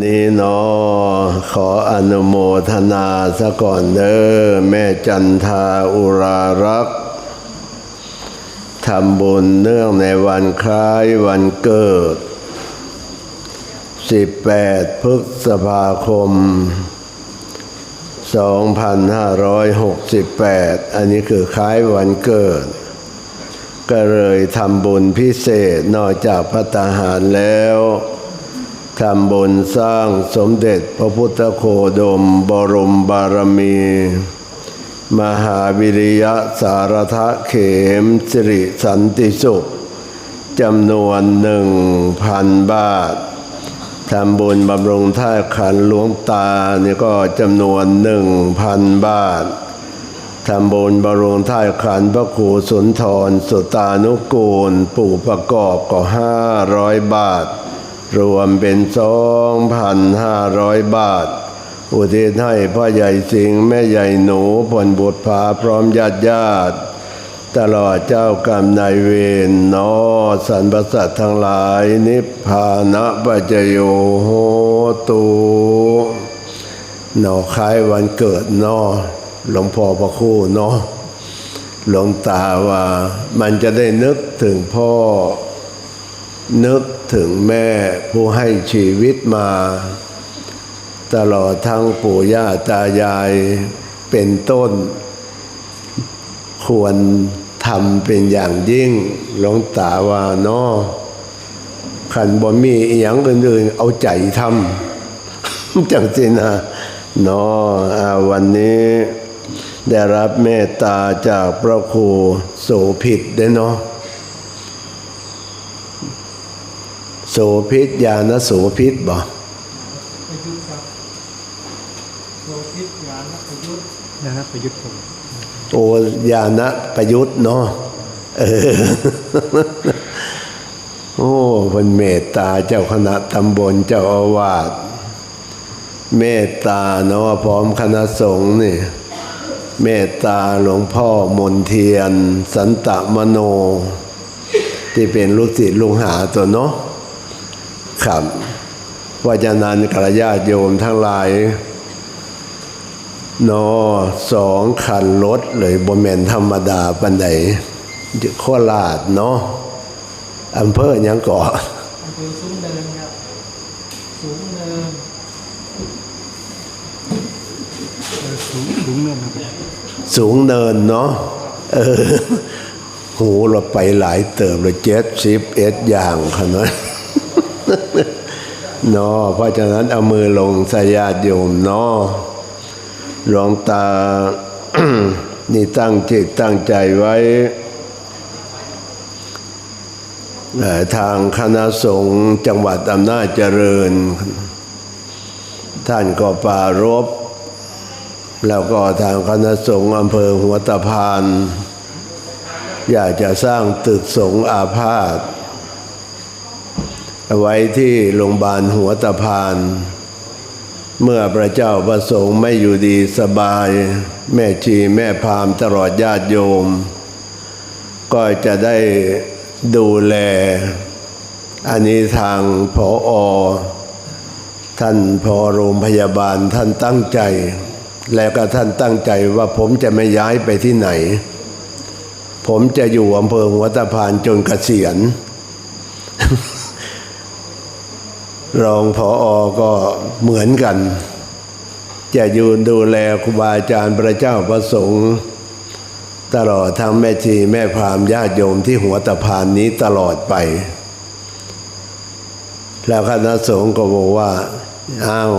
นี้เนาะขออนุโมทนาซะก่อนเด้อแม่จันทาอุรารักษ์ทำบุญเนื่องในวันคล้ายวันเกิด 18 พฤษภาคม 2568 อันนี้คือคล้ายวันเกิด ก็เลยทำบุญพิเศษนอกจากพระตหารแล้ว ทำบุญสร้างสมเด็จพระพุทธโคดมบรมบารมี มหาวิริยะสารทะเขมสิริสันติสุขจำนวนหนึ่งพันบาททำบุญบำรุงท่าขันหลวงตาเนี่ก็จำนวนหนึ่งพันบาททำบุญบำรุงท่าขันพระครูสุนทรสุตานุกูลปู่ประกอบก็ห้าร้อยบาท รวมเป็นสองพันห้าร้อยบาท อุทิศให้พ่อใหญ่สิงห์แม่ใหญ่หนูผลบุตรพาพร้อมญาติญาติ ตลอดเจ้ากรรมนายเวรนอสรรพสัตว์ทั้งหลายนิพพานะปัจโยโหตุหนอคล้ายวันเกิดนอหลวงพ่อพระคู่เนาะหลวงตาว่ามันจะได้นึกถึงพ่อ นึกถึงแม่ผู้ให้ชีวิตมา ตลอดทั้งปู่ย่าตายายเป็นต้น ควรทำเป็นอย่างยิ่งหลวงตาว่านาะขันบ่มีอย่างอื่นๆเอาใจทำจังสินะนาะอ่าวันนี้ได้รับเมตตาจากพระครูโสภิตได้เนาะ โสภิตญาณโสภิตบ่ประยุทธ์ครับโลทิศยานประยุทธ์ยานประยุทธ์ผมโอญาณประยุทธ์เนาะเออโอ้เป็นเมตตาเจ้าคณะตำบลเจ้าอาวาสเมตตาเนาะพร้อมคณะสงฆ์นี่เมตตาหลวงพ่อมนเทียน สันตะมโน ที่เป็นลูกศิษย์ลูกหาตัวเนาะ ครับว่าจะนั้นกระญาติโยมทั้งหลายนอสองคันรถเลยบนแมนธรรมดาปันใดโคราชเนาะอำเภอหยังเกาะอำเภอสูงเนินครับสูงเนินเออสูงสูงเนินครับสูงเนินเนาะเออโหเราไปหลายเติบเลยเจ็ดสิบเอ็ดอย่างขนาด เนาะเพราะฉะนั้นเอามือลงสายาติโยมเนาะหลวงตา นี่ตั้งจิตตั้งใจไว้ ทางคณะสงฆ์จังหวัดอำนาจเจริญ ท่านก็ปรารบแล้วก็ทางคณะสงฆ์อำเภอหัวตะพาน อยากจะสร้างตึกสงฆ์อาพาธ ไว้ที่โรงพยาบาลหัวตะพาน เมื่อพระเจ้าประสงค์ไม่อยู่ดีสบาย แม่ชีแม่พามตลอดญาติโยม ก็จะได้ดูแล อันนี้ทางพออท่านพอโรงพยาบาลท่านตั้งใจ แล้วก็ท่านตั้งใจว่าผมจะไม่ย้ายไปที่ไหน ผมจะอยู่อำเภอหัวตะพานจนเกษียณ รองพออก็เหมือนกัน จะอยู่ดูแลครูบาอาจารย์พระเจ้าประสงค์ ตลอดทั้งแม่ชีแม่พรามญาติโยมที่หัวตะพานนี้ตลอดไป แล้วคณะสงฆ์ก็บอกว่าอ้าว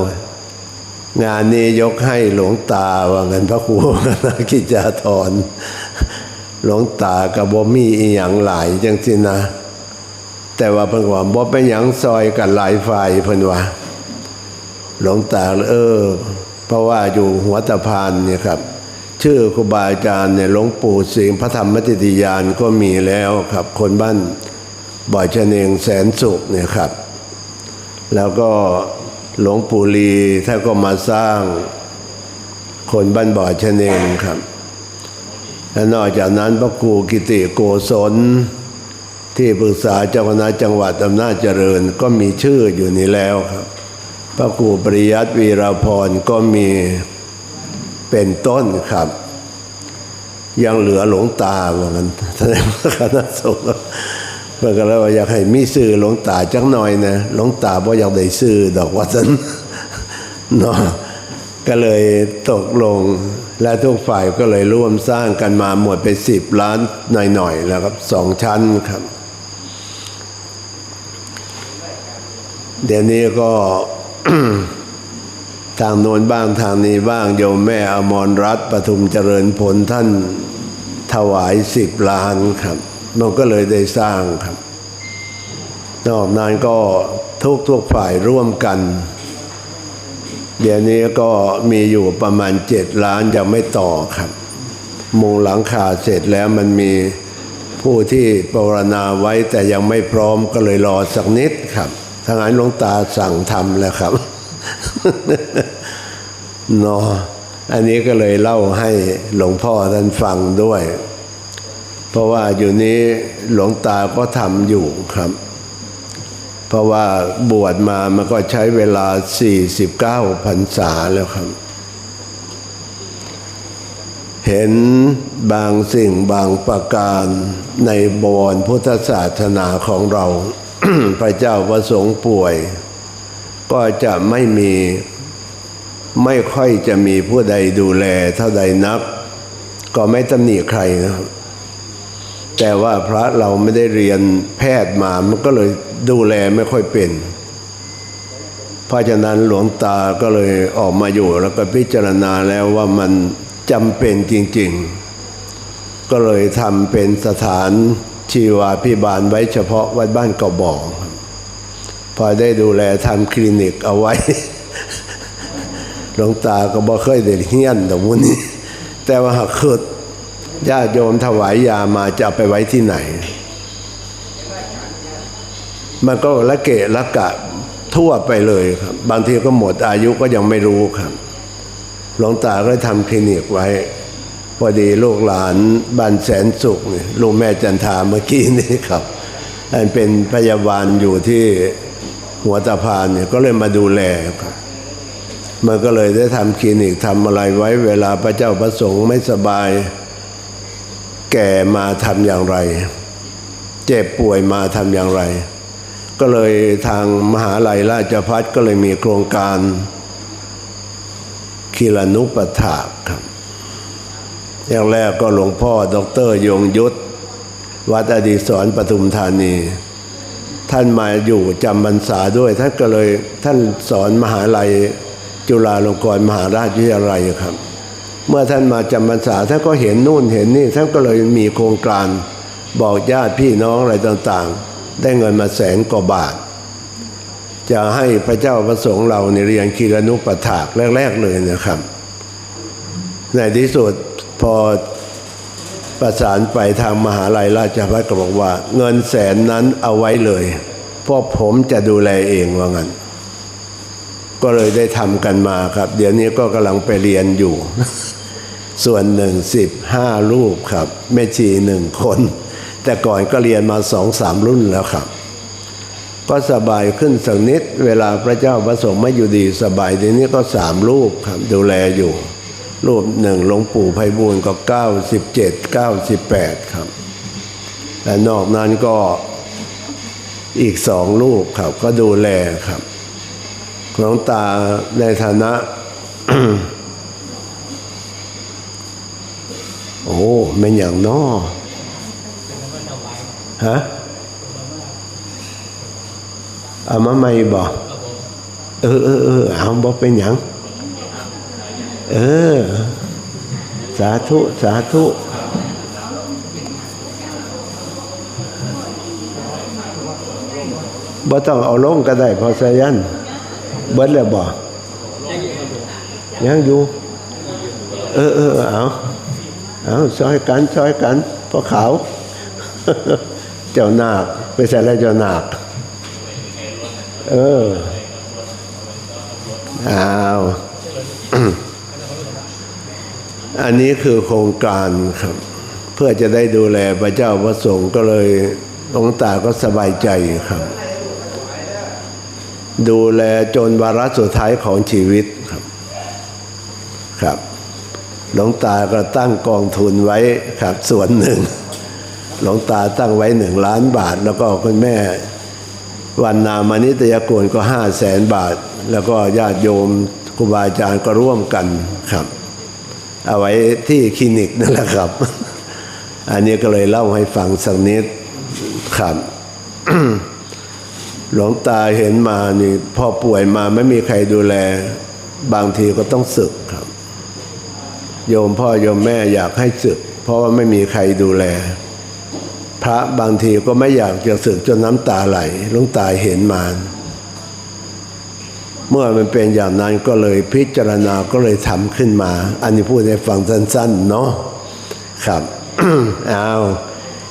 งานนี้ยกให้หลวงตาว่างันพระครูคณะกิจจาธรหลวงตากับบ่มีอีหยังหลายจังสินะ แต่ว่าเพิ่นว่าบ่เป็นหยังซอยกันหลายฝ่ายเพิ่นว่าหลวงตาเออ เพราะว่าอยู่หัวตะพานเนี่ยครับ ชื่อครูบาอาจารย์เนี่ยหลวงปู่สิงห์พระธรรมติติยานก็มีแล้วครับ คนบ้านบ่อยชะเนงแสนสุขเนี่ยครับ แล้วก็หลวงปู่ลีท่านก็มาสร้าง คนบ้านบ่อยชะเนงครับ และนอกจากนั้นพระครูกิติโกศล ที่ปรึกษาเจ้าคณะจังหวัดอำนาจเจริญก็มีชื่ออยู่นี่แล้วครับ พระครูปริยัติวีรพรก็มีเป็นต้นครับ ยังเหลือหลวงตาว่างั้นแสดงว่าคณะสงฆ์เพื่อนก็เลยว่าอยากให้มีสื่อหลวงตาจักหน่อยนะหลวงตาบ่อยากได้สื่อดอกว่าซั่นเนาะก็เลยตกลงและทุกฝ่ายก็เลยร่วมสร้างกันมาหมดไปสิบล้านหน่อยๆแล้วครับสองชั้นครับ เดี๋ยวนี้ก็ทางโน้นบ้างทางนี้บ้างโยมแม่อมรรัตน์ปทุมเจริญผลท่านถวายสิบล้านครับ มันก็เลยได้สร้างครับ นอกนั้นก็ทุกทุกฝ่ายร่วมกัน เดี๋ยวนี้ก็มีอยู่ประมาณเจ็ดล้านยังไม่ต่อครับ มุงหลังคาเสร็จแล้วมันมีผู้ที่ปรารณาไว้แต่ยังไม่พร้อมก็เลยรอสักนิดครับ ทางนั้นหลวงตาสั่งทำแล้วครับเนาะอันนี้ก็เลยเล่าให้หลวงพ่อท่านฟังด้วย เพราะว่าอยู่นี้หลวงตาก็ทำอยู่ครับ เพราะว่าบวชมามันก็ใช้เวลา 49พรรษาแล้วครับ เห็นบางสิ่งบางประการในบวรพุทธศาสนาของเรา พระเจ้าประสงค์ป่วย ก็จะไม่มีไม่ค่อยจะมีผู้ใดดูแลเท่าใดนัก ก็ไม่ตำหนิใครนะครับ แต่ว่าพระเราไม่ได้เรียนแพทย์มามันก็เลยดูแลไม่ค่อยเป็น เพราะฉะนั้นหลวงตาก็เลยออกมาอยู่แล้วก็พิจารณาแล้วว่ามันจำเป็นจริง ๆ ก็เลยทำเป็นสถาน ชีวาพิบาลไว้เฉพาะวัดบ้านเกาบ่อครับพอได้ดูแลทำคลินิกเอาไว้หลวงตาก็บอกเคยเด็เฮียนแต่วันนี้ แต่ว่าหากคือญาติโยมถวายยามาจะเอาไปไว้ที่ไหน มันก็ละเกะละกะทั่วไปเลยครับ บางทีก็หมดอายุก็ยังไม่รู้ครับหลวงตาก็ทำคลินิกไว้ พอดีลูกหลานบ้านแสนสุขนี่ลูกแม่จันทาเมื่อกี้นี่ครับอันเป็นพยาบาลอยู่ที่หัวตะพานเนี่ยก็เลยมาดูแลครับมันก็เลยได้ทำคลินิกทำอะไรไว้เวลาพระเจ้าประสงค์ไม่สบาย แก่มาทำอย่างไร เจ็บป่วยมาทำอย่างไร ก็เลยทางมหาลัยราชพัฒก็เลยมีโครงการคีลานุปถาครับ อย่างแรกก็หลวงพ่อดรยงยุทธวัดอดีศรปทุมธานี ท่านมาอยู่จำพรรษาด้วย ท่านก็เลยท่านสอนมหาลัย จุฬาลงกรณ์มหาราชวิทยาลัยครับ เมื่อท่านมาจำพรรษาท่านก็เห็นนู่นเห็นนี่ ท่านก็เลยมีโครงการบอกญาติพี่น้องอะไรต่างๆ ได้เงินมาแสนกว่าบาท จะให้พระเจ้าประสงค์เราในเรียนคีรนุปถากแรก ๆเลยนะครับ ในที่สุด พอประสานไปทางมหาลัยราชภัฏก็บอกว่า เงินแสนนั้นเอาไว้เลยเพราะผมจะดูแลเองว่างั้น ก็เลยได้ทำกันมาครับ เดี๋ยวนี้ก็กำลังไปเรียนอยู่ ส่วนหนึ่งสิบห้ารูปครับ แม่ชีหนึ่งคน แต่ก่อนก็เรียนมาสองสามรุ่นแล้วครับ ก็สบายขึ้นสักนิด เวลาพระเจ้าประสงค์ไม่อยู่ดีสบายทีนี้ก็สามรูปครับ ดูแลอยู่ รูปหนึ่งหลวงปู่ไพบูลก็เก้าสิบเจ็ดเก้าสิบแปดครับ และนอกนั้นก็อีกสองรูปครับ ก็ดูแลครับหลวงตาในฐานะ โอ้เป็นอย่างนอฮะเอามาไม่บอกเออเออเออเอาบอกเป็นอย่าง เออ สาธุ สาธุบ่ต้องเอาลงก็ได้พอสายัน เบิดแล้วบ่ยังอยู่ เออเออเอาเอาซอยกันซอยกันพอขาว เจ้านาคไปใส่แล้วเจ้านาคเออ อ้าว อันนี้คือโครงการครับ เพื่อจะได้ดูแลพระเจ้าพระสงฆ์ก็เลยหลวงตาก็สบายใจครับ ดูแลจนวาระสุดท้ายของชีวิตครับ ครับหลวงตาก็ตั้งกองทุนไว้ครับ ส่วนหนึ่งหลวงตาตั้งไว้หนึ่งล้านบาท แล้วก็คุณแม่วันนามานิตยกุลก็ห้าแสนบาท แล้วก็ญาติโยมครูบาอาจารย์ก็ร่วมกันครับ เอาไว้ที่คลินิกนั่นแหละครับ อันนี้ก็เลยเล่าให้ฟังสักนิดครับหลวงตาเห็นมานี่พอป่วยมาไม่มีใครดูแล บางทีก็ต้องศึกครับ โยมพ่อโยมแม่อยากให้ศึก เพราะว่าไม่มีใครดูแล พระบางทีก็ไม่อยากจะศึกจนน้ำตาไหลหลวงตาเห็นมา เมื่อมันเป็นอย่างนั้นก็เลยพิจารณาก็เลยทำขึ้นมา อันนี้พูดให้ฟังสั้นๆเนาะครับเอา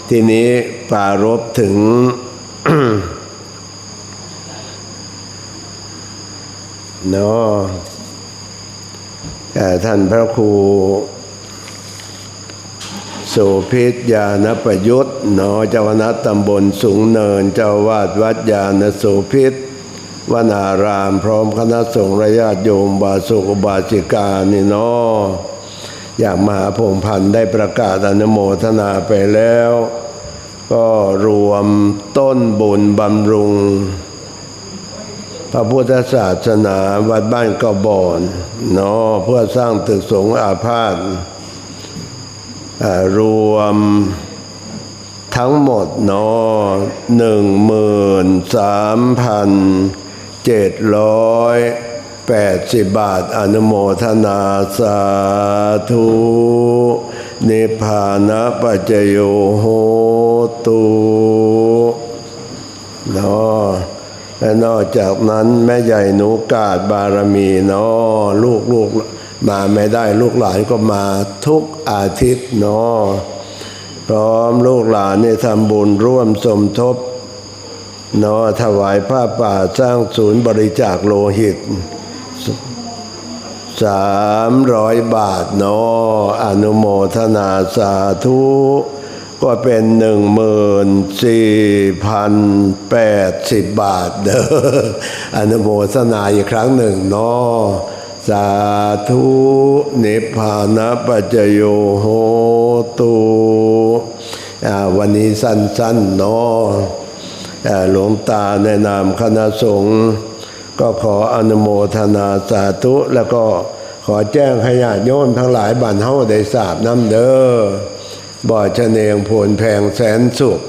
ทีนี้ปรารบถึงเนาะท่านพระครูโสพิษยานประยุทธ์หนอเจ้าคณะตำบลสูงเนิน เจ้าวาดวัดยานโสพิษ วนารามพร้อมคณะสงฆ์และญาติโยมบาสุกบาสิกานี่เนออย่ากมหาพงพันธ์ได้ประกาศอนุโมทนาไปแล้ว ก็รวมต้นบุญบำรุง พระพุทธศาสนาวัดบ้านกระบอนเนาะเพื่อสร้างตึกสงฆ์อาพาธรวมทั้งหมดเนอหนึ่งหมื่นสามพัน เจ็ดร้อยแปดสิบบาทอนุโมทนาสาธุนิพพานะปัจจโยโหตุเนาะและนอกจากนั้นแม่ใหญ่หนูกาดบารมีเนาะลูกลูกมาไม่ได้ลูกหลานก็มาทุกอาทิตย์เนาะพร้อมลูกหลานเนี่ยทำบุญร่วมสมทบ นาะถวายผ้าป่าสร้างศูนย์บริจาคโลหิตสามร้อยบาทนาะอนุโมทนาสาธุก็เป็นหนึ่งหมื่นสี่พันแปดสิบบาทเด้ออนุโมทนาอีกครั้งหนึ่งนาะสาธุนิพพานะปัจโยโหตุวันนี้สั้นๆเนาะอ่า หลวงตาในนามคณะสงฆ์ก็ขออนุโมทนาสาธุ แล้วก็ขอแจ้งให้ญาติโยมทั้งหลายบันเฮาได้ทราบน้ำเด้อบ่อชะเนงผลแพงแสนสุข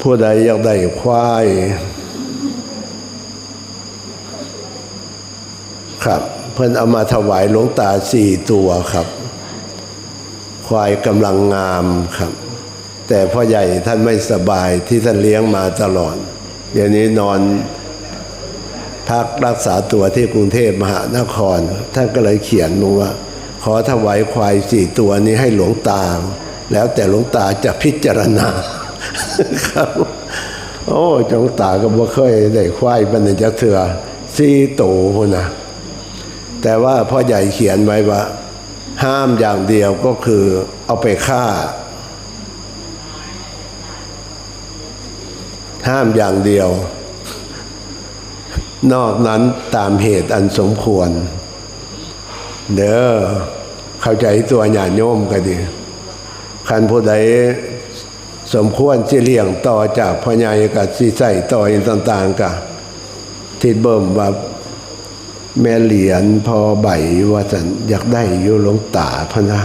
ผู้ใดอยากได้ควายครับเพิ่นเอามาถวายหลวงตาสี่ตัวครับ ควายกำลังงามครับ แต่พ่อใหญ่ท่านไม่สบายที่ท่านเลี้ยงมาตลอด เดี๋ยวนี้นอนพักรักษาตัวที่กรุงเทพมหานคร ท่านก็เลยเขียนมาว่า ขอถวายควายสี่ตัวนี้ให้หลวงตา แล้วแต่หลวงตาจะพิจารณาครับโอ้จงตาก็บ่เคยได้ควายเป็นจักเถื่อสี่ตัวนะแต่ว่าพ่อใหญ่เขียนไว้ว่า ห้ามอย่างเดียวก็คือเอาไปฆ่า ห้ามอย่างเดียว นอกนั้นตามเหตุอันสมควร เด้อเข้าใจตัวญาติโยมก็ดีคันผู้ใดสมควรที่เลี้ยงต่อจากพ่อใหญ่กับสิใส่ต่ออีกต่างๆกับทิดเบิ่มว่าแม่เหรียญพอใบว่าสันอยากได้อยู่หลวงตาพนะ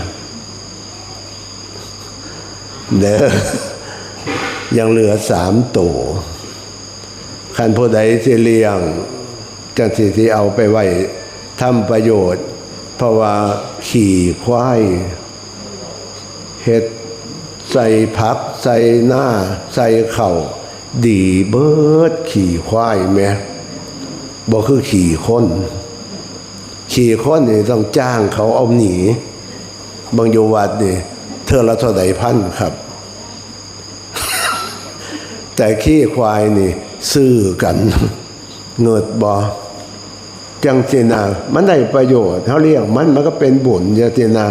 เด้อ ยังเหลือสามตัวคันผู้ใดที่เลี้ยง จังสิที่เอาไปไว้ทำประโยชน์ เพราะว่าขี่ควายเฮ็ดใส่พัก ใส่หน้า ใส่เข่า ดีเบิดขี่ควายแหม่บ่คือขี่คน ขี่คนนี่ต้องจ้างเขาเอาหนี บางโยวัดนี่เธอละเท่าใดพันครับ แต่ขี้ควายนี่ซื้อกันเงิดบอจังสินา มันได้ประโยชน์เขาเลี้ยงมันมันก็เป็นบุญจังสินา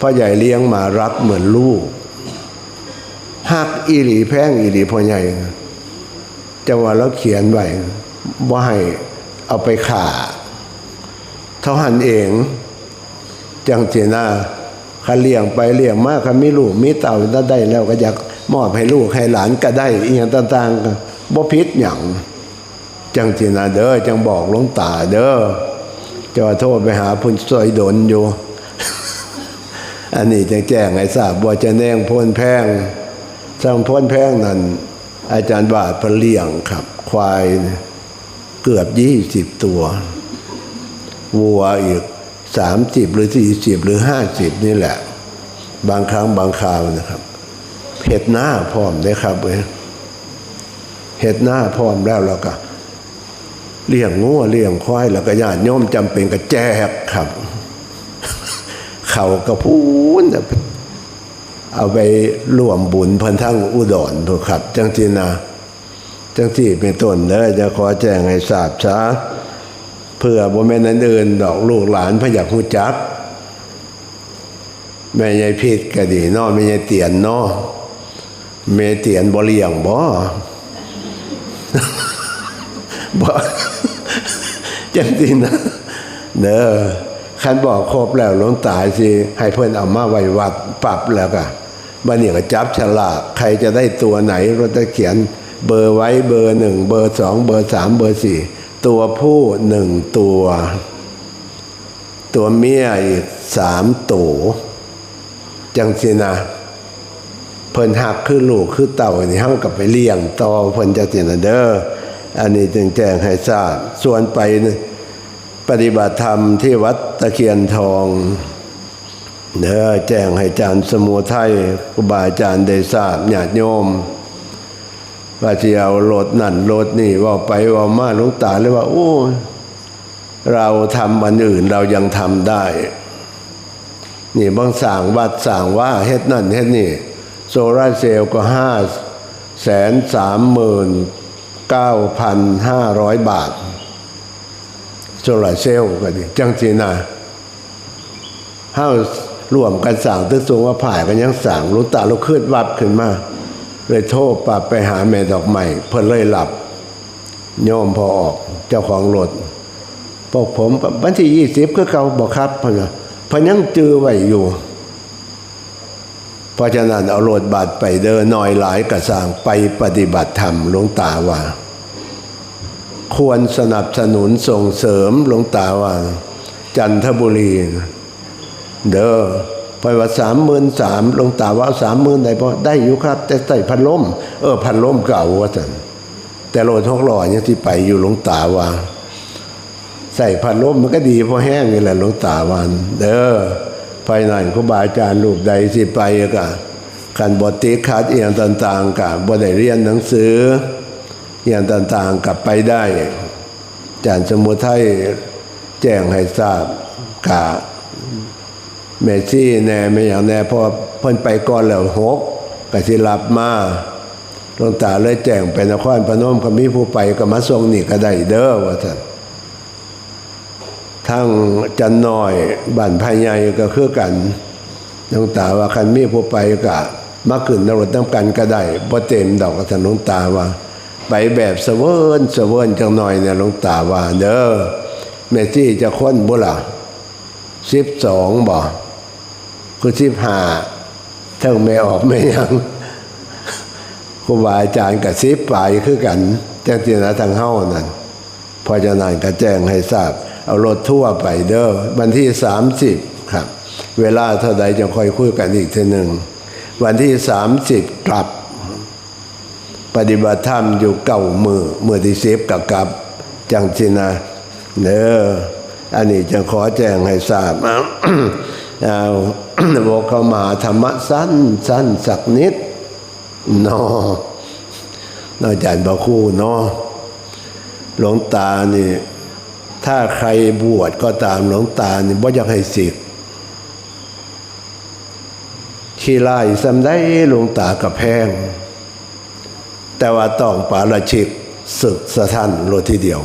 พ่อใหญ่เลี้ยงมารักเหมือนลูกหักอีหลีแพงอีหลีพ่อใหญ่จังหวะเราเขียนไว้ว่าให้เอาไปขาเท่าหันเอง จังเจนาคันเลี้ยงไปเลี้ยงมากคันมีลูกมีเต่าถ้าได้แล้วก็อยาก มอบให้ลูกให้หลานก็ได้อีกอย่างต่างๆบ่พิษอย่างจังเจนาเด้อจังบอกลงตาเด้อจะโทษไปหาพุ่นซอยดนอยู่ อันนี้จะแจ้งให้ทราบว่าจะแนงพ้นแพงสร้างพ้นแพงนั้น อาจารย์บาทพระเลี้ยงครับ ควายเกือบยี่สิบตัว วัวอีกสามสิบหรือสี่สิบหรือห้าสิบนี่แหละ บางครั้งบางคราวนะครับ เห็ดหน้าพร้อมได้ครับเว้ยเห็ดหน้าพร้อมแล้วเราก็เลี้ยงงัวเลี้ยงควายแล้วก็ญาติโยมจำเป็นก็แจกครับ เขากระพูนเอาไปร่วมบุญเพันทั้งอุดรถูกครับ จังจีนาจังที่เป็นต้นเด้อจะขอแจ้งให้ทราบช้าเพื่อบ่แม่นั้นอื่นดอกลูกหลานพระอยากหูจัก แม่ยายพิษก็ดีนาะแม่ยายเตียนนาะแม่เตียนบ่เลี้ยงบ่บ่จังสินะเด้อคันบอกครบแล้วหลวงตาสิให้เพิ่อนเอามาไว้วัดปรับแล้วก็บัดนี้ก็จับฉลากใครจะได้ตัวไหนเราจะเขียนเบอร์ไว้เบอร์หนึ่งเบอร์สองเบอร์สามเบอร์สี่ตัวผู้หนึ่งตัว ตัวเมียอีกสามตัวจังสินะ เพิ่นหักคือลูกคือเต่านี่เฮากับไปเลี้ยงต่อเพิ่นจะสินะเด้ออันนี้จึงแจ้งให้ทราบส่วนไปปฏิบัติธรรมที่วัดตะเคียนทองเด้อแจ้งให้จารย์สมุทัยครูบาอาจารย์ได้ทราบญาติโยมว่าสิเอารถนั่นรถนี่ว่าไปว่ามาลวงตาเลยว่า โอ้ เราทำวันอื่นเรายังทำได้ นี่บางสั่งวัดสั่งว่าเฮ็ดนั่นเฮ็ดนี่ โซลาเซลล์ก็ห้าแสนสามหมื่นเก้าพันห้าร้อยบาท โซลาเซลล์ก็ดีจังสีนาห้ารวมกันสั่งตึกสูงว่าผ่ายกันยังสั่งรู้ตาลุกขึ้นวับขึ้นมาเลยโทษปรับไปหาแม่ดอกใหม่เพิ่นเลยหลับโยมพอออกเจ้าของรถพวกผมวันที่ยี่สิบก็เขาบอกครับเพนนเพนยังจือไว้อยู่ เพราะฉะนั้นเอาโรดบัตรไปเดินน้อยหลายกระสางไปปฏิบัติธรรมหลวงตาว่า ควรสนับสนุนส่งเสริมหลวงตาว่า จันทบุรี เด้อไปว่าสามหมื่นสามหลวงตาว่าสามหมื่นได้พอได้อยู่ครับ แต่ใส่พัดลมเออพัดลมเก่าว่าสันแต่โรดทอกหล่อยังที่ไปอยู่หลวงตาว่า ใส่พัดลมมันก็ดีเพราะแห้งนี่แหละหลวงตาวันเด้อ ภายในครูบาอาจารย์รูปใดสิไปก็กันบทติคัดเอียงต่างๆกับบ่ได้เรียนหนังสือเอียงต่างๆกลับไปได้อาจารย์สมุทัยแจ้งให้ทราบกะเมซี่แน่ไม่อย่างแน่พราะเพิ่นไปก่อนแล้วหกกสิรับมาหลวงตาเลยแจ้งไปนครพนมก็มีผู้ไปก็มาส่งนี่ก็ได้เด้อว่าท่าน ทั้งจันน้อยบ้านภายใหญ่ก็คือกันหลวงตาว่าคันมีผู้ไปก็มาขึ้นนรถน้ำกันก็ได้บ่เต็มดอกกับท่านหลวงตาว่า ไปแบบเสเวินเสเวินจังหน่อยเนี่ยหลวงตาว่า เด้อแม่ที่จะค้นบุล่ะสิบสองบ่คือสิบห้าทั้งไม่ออกไม่ยังครูบาอาจารย์กับสิบปลายคือกันแจังจีนะทางเฮ้านั่นพอจะนานก็แจ้งให้ทราบ เอารถทั่วไปเด้อวันที่สามสิบครับ เวลาเท่าใดจะค่อยคุยกันอีกทีหนึ่ง วันที่สามสิบกลับ ปฏิบัติธรรมอยู่เก่ามือเมื่อที่เซฟกับกับ จังสินะเด้ออันนี้จะขอแจ้งให้ทราบเอาเอาบอกเข้ามาธรรมะสั้นสั้นสักนิดนอนอกจากบาคู่เนาะหลวงตานี่ ถ้าใครบวชก็ตามหลวงตาเนี่ยบ่อยากให้สิกขี้ไล่สำได้หลวงตากับแพง แต่ว่าต้องปาราชิกศึกสะทันโลทีเดียว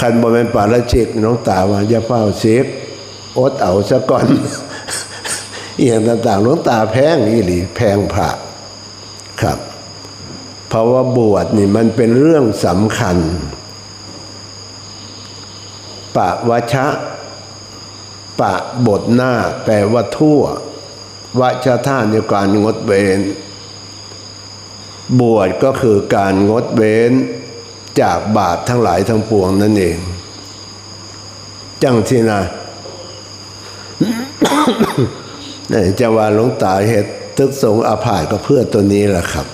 คันบ่เป็นปาราชิกหลวงตาว่าอย่าเฝ้าสิกอดเอาซะก่อนเอียงต่างๆหลวงตาแพงอีหลีแพงผ่าครับ เพราะว่าบวชนี่มันเป็นเรื่องสำคัญ ปะวชะ ปะบทหน้าแปลว่าทั่ววชท่าในการงดเว้น บวชก็คือการงดเว้นจากบาปทั้งหลายทั้งปวงนั่นเอง จังที่นะจะว่าหลวงตาเหตุทึกสงอาพาธก็เพื่อตัวนี้แหละครับ